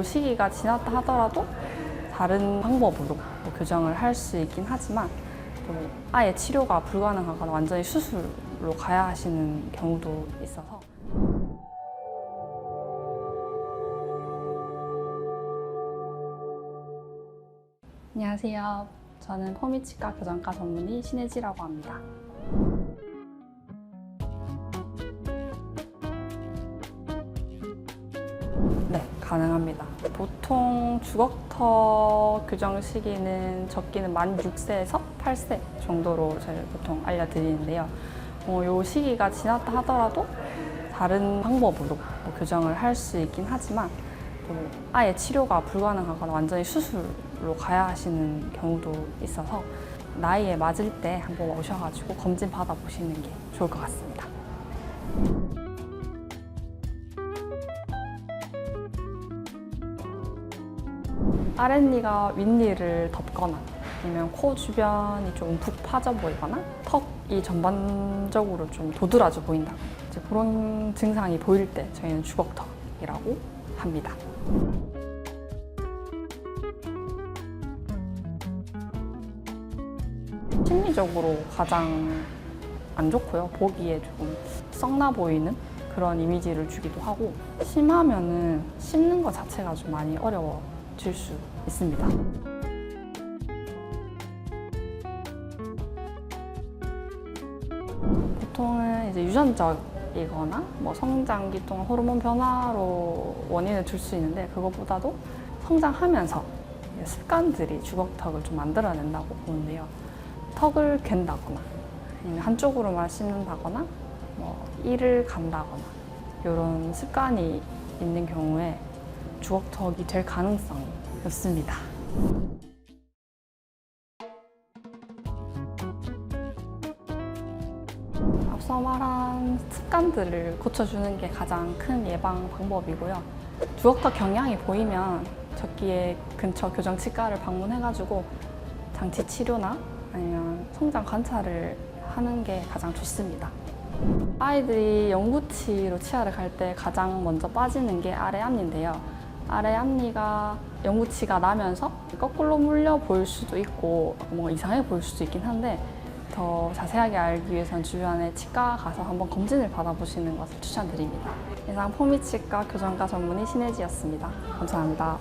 요 시기가 지났다 하더라도 다른 방법으로 뭐 교정을 할 수 있긴 하지만 또 아예 치료가 불가능하거나 완전히 수술로 가야 하시는 경우도 있어서 안녕하세요. 저는 포미치과 교정과 전문의 신혜지라고 합니다. 네, 가능합니다. 보통 주걱턱 교정 시기는 적기는 만 6세에서 8세 정도로 저희 보통 알려드리는데요. 어, 요 시기가 지났다 하더라도 다른 방법으로 뭐 교정을 할 수 있긴 하지만 또 아예 치료가 불가능하거나 완전히 수술로 가야 하시는 경우도 있어서 나이에 맞을 때 한번 오셔가지고 검진 받아보시는 게 좋을 것 같습니다. 아랫니가 윗니를 덮거나 아니면 코 주변이 좀 푹 파져 보이거나 턱이 전반적으로 좀 도드라져 보인다. 이제 그런 증상이 보일 때 저희는 주걱턱이라고 합니다. 심리적으로 가장 안 좋고요. 보기에 조금 썩나 보이는 그런 이미지를 주기도 하고 심하면은 씹는 것 자체가 좀 많이 어려워 질수 있습니다. 보통은 이제 유전적이거나 뭐 성장기 동안 호르몬 변화로 원인을 줄 수 있는데 그것보다도 성장하면서 습관들이 주걱턱을 좀 만들어낸다고 보는데요. 턱을 갠다거나 아니면 한쪽으로만 씹는다거나 뭐 이를 간다거나 이런 습관이 있는 경우에 주걱턱이 될 가능성이 높습니다. 앞서 말한 습관들을 고쳐주는 게 가장 큰 예방 방법이고요. 주걱턱 경향이 보이면 적기에 근처 교정 치과를 방문해가지고 장치 치료나 아니면 성장 관찰을 하는 게 가장 좋습니다. 아이들이 영구치로 치아를 갈 때 가장 먼저 빠지는 게 아래 앞니인데요. 아래 앞니가 영구치가 나면서 거꾸로 물려 보일 수도 있고 뭔가 이상해 보일 수도 있긴 한데 더 자세하게 알기 위해선 주변에 치과 가서 한번 검진을 받아보시는 것을 추천드립니다. 이상 포미치과 교정과 전문의 신혜지였습니다. 감사합니다.